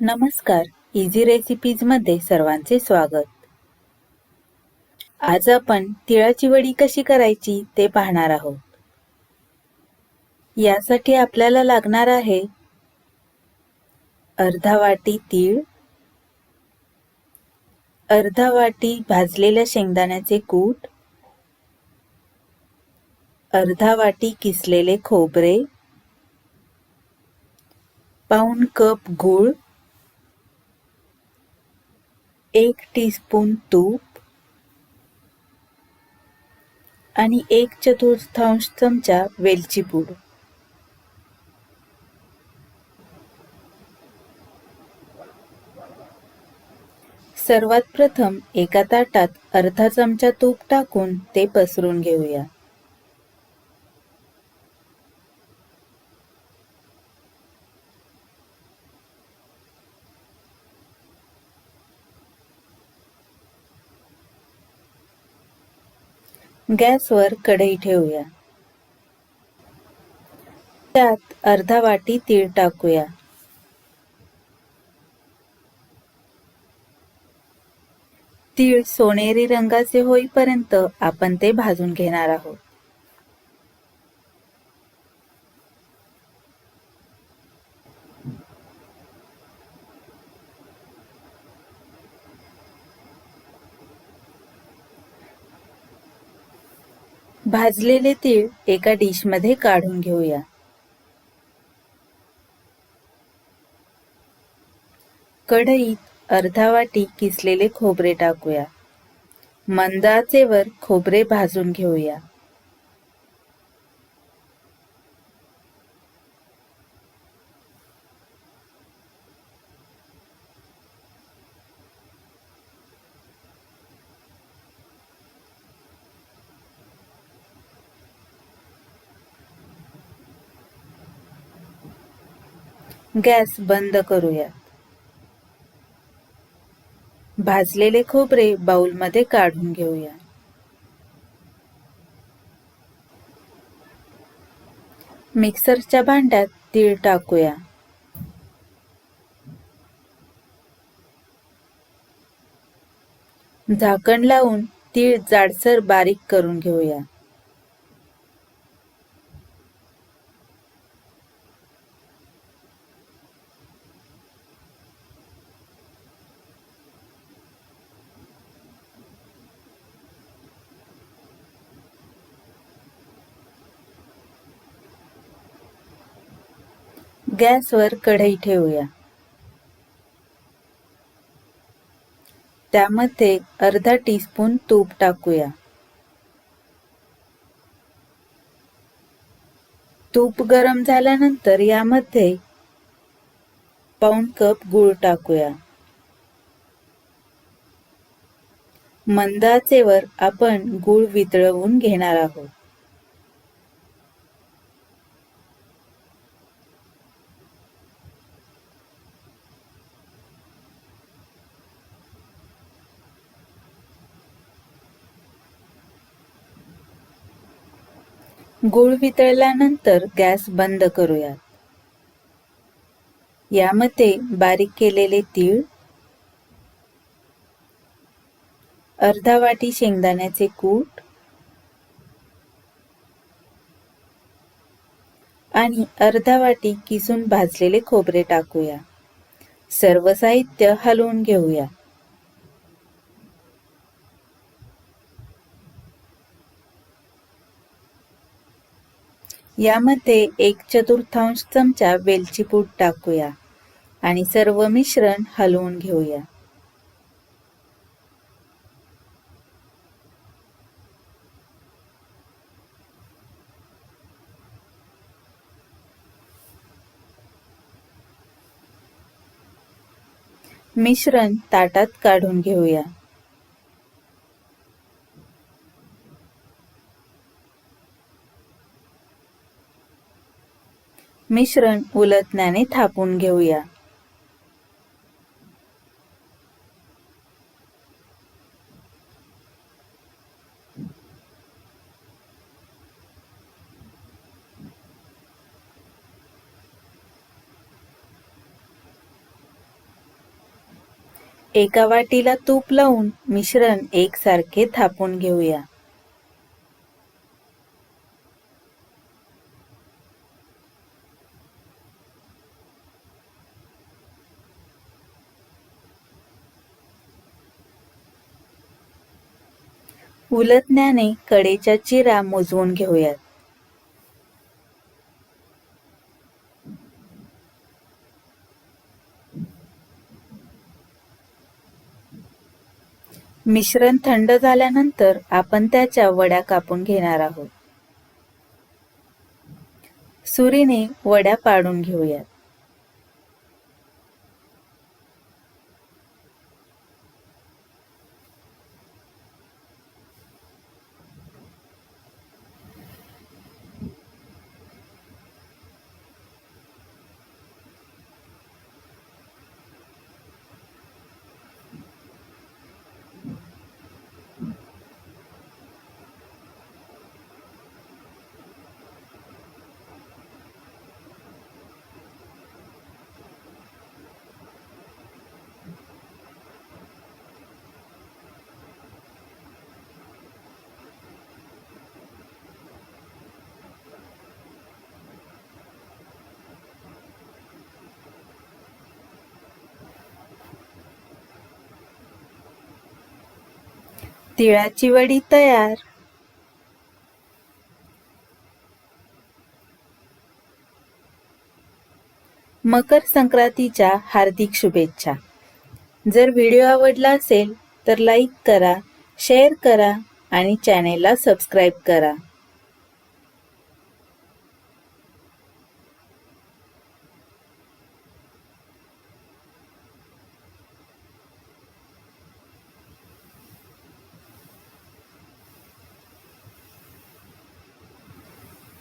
नमस्कार. इझी रेसिपीजमध्ये सर्वांचे स्वागत. आज आपण तिळाची वडी कशी करायची ते पाहणार आहोत. यासाठी आपल्याला लागणार आहे अर्धा वाटी तीळ अर्धा वाटी भाजलेल्या शेंगदाण्याचे कूट अर्धा वाटी किसलेले खोबरे पाऊण कप गूळ एक टीस्पून तूप आणि एक चतुर्थांश चमचा वेलची पूड. सर्वात प्रथम एका ताटात अर्धा चमचा तूप टाकून ते पसरून घेऊया. गॅसवर कढई ठेवूया. त्यात अर्धा वाटी तीळ टाकूया. तीळ सोनेरी रंगाचे होईपर्यंत आपण ते भाजून घेणार आहोत. भाजलेले तीळ एका डिशमध्ये काढून घेऊया. कढईत अर्धा वाटी किसलेले खोबरे टाकूया. मंदाचेवर खोबरे भाजून घेऊया. गॅस बंद करूया भाजलेले खोबरे बाउलमध्ये काढून घेऊया. मिक्सरच्या भांड्यात तीळ टाकूया. झाकण लावून तीळ जाडसर बारीक करून घेऊया. गॅसवर कढई ठेवूया. त्यामध्ये अर्धा टीस्पून तूप टाकूया. तूप गरम झाल्यानंतर यामध्ये पाऊण कप गूळ टाकूया. मंदाचेवर आपण गूळ वितळवून घेणार आहोत. गूळ वितळल्यानंतर गॅस बंद करूया यामध्ये बारीक केलेले तीळ अर्धा वाटी शेंगदाण्याचे कूट आणि अर्धा वाटी किसून भाजलेले खोबरे टाकूया. सर्व साहित्य हलवून घेऊया. यामध्ये एक चतुर्थांश चमचा वेलची पूड टाकूया आणि सर्व मिश्रण हलवून घेऊया. मिश्रण ताटात काढून घेऊया. मिश्रण उलटण्याने थापून घेऊया. एका वाटीला तूप लावून मिश्रण एकसारखे थापून घेऊया. उलटण्याने कडेच्या चिरा मोजवून घेऊयात. मिश्रण थंड झाल्यानंतर आपण त्याच्या वड्या कापून घेणार आहोत. सुरीने वड्या पाडून घेऊयात. तिळाची वडी तयार. मकर संक्रांतीच्या हार्दिक शुभेच्छा. जर व्हिडिओ आवडला असेल तर लाईक करा शेअर करा आणि चॅनेलला सबस्क्राईब करा.